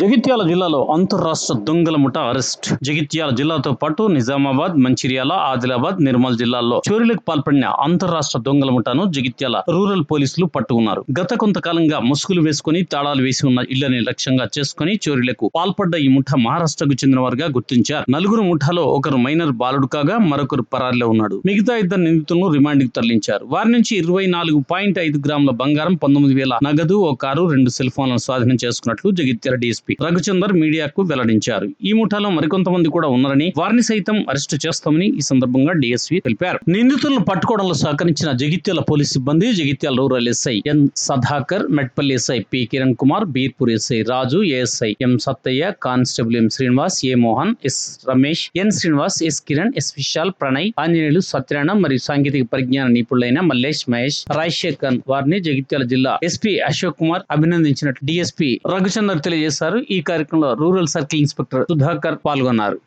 జగిత్యాల జిల్లాలో అంతర్రాష్ట్ర దొంగల ముఠ అరెస్ట్. జగిత్యాల జిల్లాతో పాటు నిజామాబాద్ మంచిర్యాల ఆదిలాబాద్ నిర్మల్ జిల్లాల్లో చోరీలకు పాల్పడిన అంతర్రాష్ట్ర దొంగల ముఠాను జగిత్యాల రూరల్ పోలీసులు పట్టుకున్నారు. గత కొంతకాలంగా ముసుగులు వేసుకుని తాళాలు వేసి ఉన్న ఇళ్ళని లక్ష్యంగా చేసుకుని చోరీలకు పాల్పడ్డ ఈ ముఠ మహారాష్ట్రకు చెందిన వారుగా గుర్తించారు. నలుగురు ముఠాలో ఒకరు మైనర్ బాలుడు కాగా మరొకరు పరారిలో ఉన్నాడు. మిగతా ఇద్దరు నిందితులను రిమాండ్కి తరలించారు. వారి నుంచి ఇరవై నాలుగు పాయింట్ ఐదు గ్రాముల బంగారం పంతొమ్మిది వేల నగదు ఓ కారు రెండు సెల్ ఫోన్లను స్వాధీనం చేసుకున్నట్లు జగిత్యాల డీఎస్పీ రఘుచందర్ మీడియాకు వెల్లడించారు. ఈ ముఠాలో మరికొంతమంది కూడా ఉన్నారని వారిని సైతం అరెస్టు చేస్తామని ఈ సందర్భంగా డిఎస్పీ తెలిపారు. నిందితులను పట్టుకోవడంలో సహకరించిన జగిత్యాల పోలీస్ సిబ్బంది Jagtial rural SI N Sadhakar Metpally SI P Kiran Kumar Beerpur SI Raju ASI M Sattaiah constable M Srinivas A Mohan S Ramesh N Srinivas S Kiran S Vishal Pranay Anjaneyulu Satyanarayana మరియు సాంకేతిక పరిజ్ఞాన నిపుణులైన మల్లేష్ మహేష్ రాజశేఖర్ వారిని జగిత్యాల జిల్లా SP Ashok Kumar అభినందించినట్లు DSP Raghuchander తెలియజేశారు. ఈ కార్యక్రమంలో రూరల్ సర్కిల్ ఇన్స్పెక్టర్ సుధాకర్ పాల్గొన్నారు.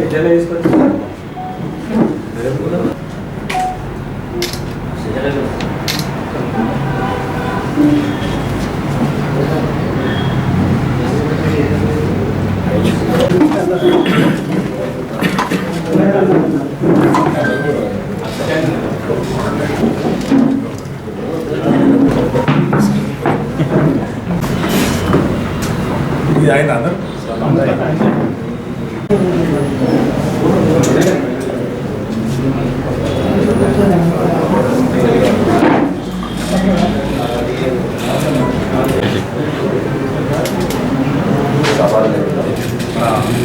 విద్యలో తీసుకొచ్చి ఇది ఆయన అందరు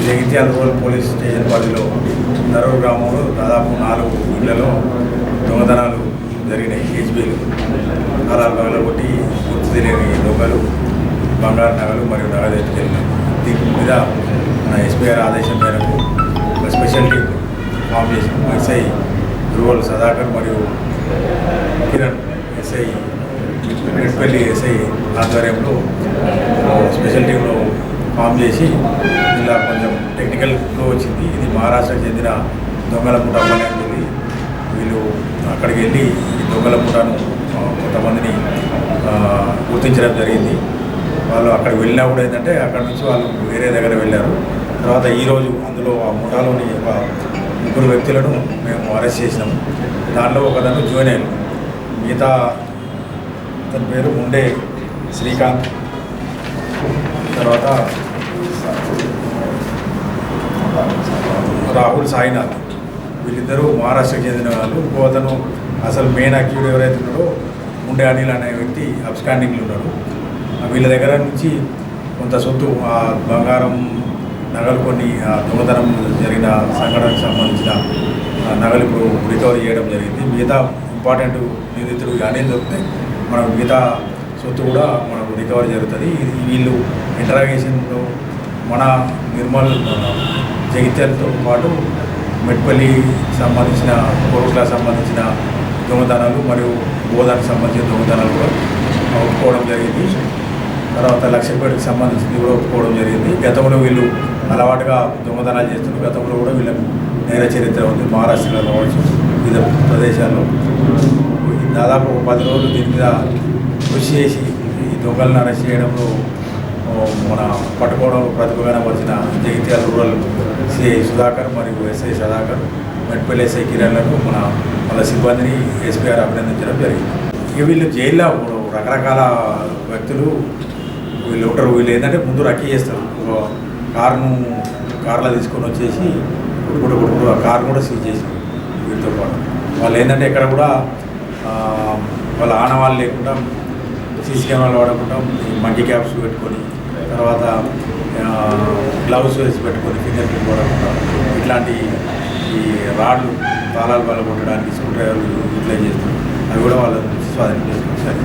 జగిత్యాల రూరల్ పోలీస్ స్టేషన్ పరిధిలో నరవ గ్రామంలో దాదాపు నాలుగు ఇళ్ళలో దొంగతనాలు జరిగినాయి. హెచ్బీలు నాలుగు పగలగొట్టి గుర్తు తెలియని దొంగలు బంగారు నగలు మరియు నగలు ఎత్తుకెళ్ళినాం దీని మీద మన ఎస్పీఆర్ ఆదేశం మేరకు ఒక స్పెషల్ టీం ఫామ్ చేసినాం ఎస్ఐ ధ్రువలు సదాకర్ మరియు కిరణ్ ఎస్ఐ మెట్పల్లి ఎస్ఐ ఆధ్వర్యంలో స్పెషల్ టీంలో ఫామ్ చేసి ఇలా కొంచెం టెక్నికల్ ఫ్లో వచ్చింది. ఇది మహారాష్ట్రకు చెందిన దొంగల ముఠ పని ఉంటుంది వీళ్ళు అక్కడికి వెళ్ళి ఈ దొంగల ముఠాను కొంతమందిని గుర్తించడం జరిగింది. వాళ్ళు అక్కడ వెళ్ళినా కూడా ఏంటంటే అక్కడ నుంచి వాళ్ళు వేరే దగ్గర వెళ్ళారు. తర్వాత ఈరోజు అందులో ఆ ముఠాలోని ఒక ముగ్గురు వ్యక్తులను మేము అరెస్ట్ చేసినాము దాంట్లో ఒకతను జూనియర్ మిగతా అతని పేరు ముండే శ్రీకాంత్. తర్వాత రాహుల్ సాయినాథ్. వీళ్ళిద్దరూ మహారాష్ట్రకు చెందిన వాళ్ళు. ఇంకో అతను అసలు మెయిన్ అక్యూడ్ ఎవరైతే ఉన్నాడో ముండే అనిల్ అనే వ్యక్తి అబ్స్టాండింగ్లు ఉన్నాడు. వీళ్ళ దగ్గర నుంచి కొంత సొత్తు ఆ బంగారం నగలు కొన్ని ఆ దొంగతనం జరిగిన సంఘటనకు సంబంధించిన నగలు ఇప్పుడు రికవరీ చేయడం జరిగింది. మిగతా ఇంపార్టెంట్ నిందితులు కానీ దొరికితే మనం మిగతా సొత్తు కూడా మనకు రికవరీ జరుగుతుంది. వీళ్ళు ఇంటరాగేషన్లో మన నిర్మల్ జగిత్యాలతో పాటు మెట్పల్లి సంబంధించిన కోరుట్లకు సంబంధించిన దొంగతనాలు మరియు బోధానికి సంబంధించిన దొంగతనాలు కూడా ఒప్పుకోవడం జరిగింది. తర్వాత లక్ష్యపేటకు సంబంధించింది కూడా ఒప్పుకోవడం జరిగింది. గతంలో వీళ్ళు అలవాటుగా దొంగతనాలు చేస్తున్నారు. గతంలో కూడా వీళ్ళకు నేర చరిత్ర ఉంది. మహారాష్ట్రలో కావచ్చు వివిధ ప్రదేశాల్లో. దాదాపు ఒక పది రోజులు దీని మీద కృషి చేసి ఈ దొంగలను అరెస్ట్ చేయడంలో మన పట్టుకోవడం ప్రతిభగానపరిచిన జగిత్యాల రూరల్ సిఐ సుధాకర్ మరియు ఎస్ఐ సదాకర్ మెట్పల్లి ఎస్ఐ కిరణ్లకు మన వాళ్ళ సిబ్బందిని ఎస్పీఆర్ అభినందించడం జరిగింది. ఇక వీళ్ళు జైల్లో రకరకాల వ్యక్తులు వీళ్ళు ఉంటారు వీళ్ళు ఏంటంటే ముందు రక్కీ చేస్తారు. కారును కార్లో తీసుకొని వచ్చేసి ఇప్పుడు ఇప్పుడు ఆ కారు కూడా సీజ్ చేసి వీటితో పాటు. వాళ్ళు ఏంటంటే ఎక్కడ కూడా వాళ్ళ ఆనవాళ్ళు లేకుండా సీసీ కెమెరాలు వాడకుండా ఈ మంకీ క్యాప్స్ పెట్టుకొని తర్వాత గ్లౌస్ వేసి పెట్టుకొని ఫింగర్ ప్రింట్ వాడకుండా ఇట్లాంటి ఈ రాడ్లు తాళాలు బలగొట్టడానికి స్క్రూ డ్రైవర్లు యూటిలైజ్ చేస్తారు. అవి కూడా వాళ్ళు స్వాధీనం చేసుకుంటారు సరే.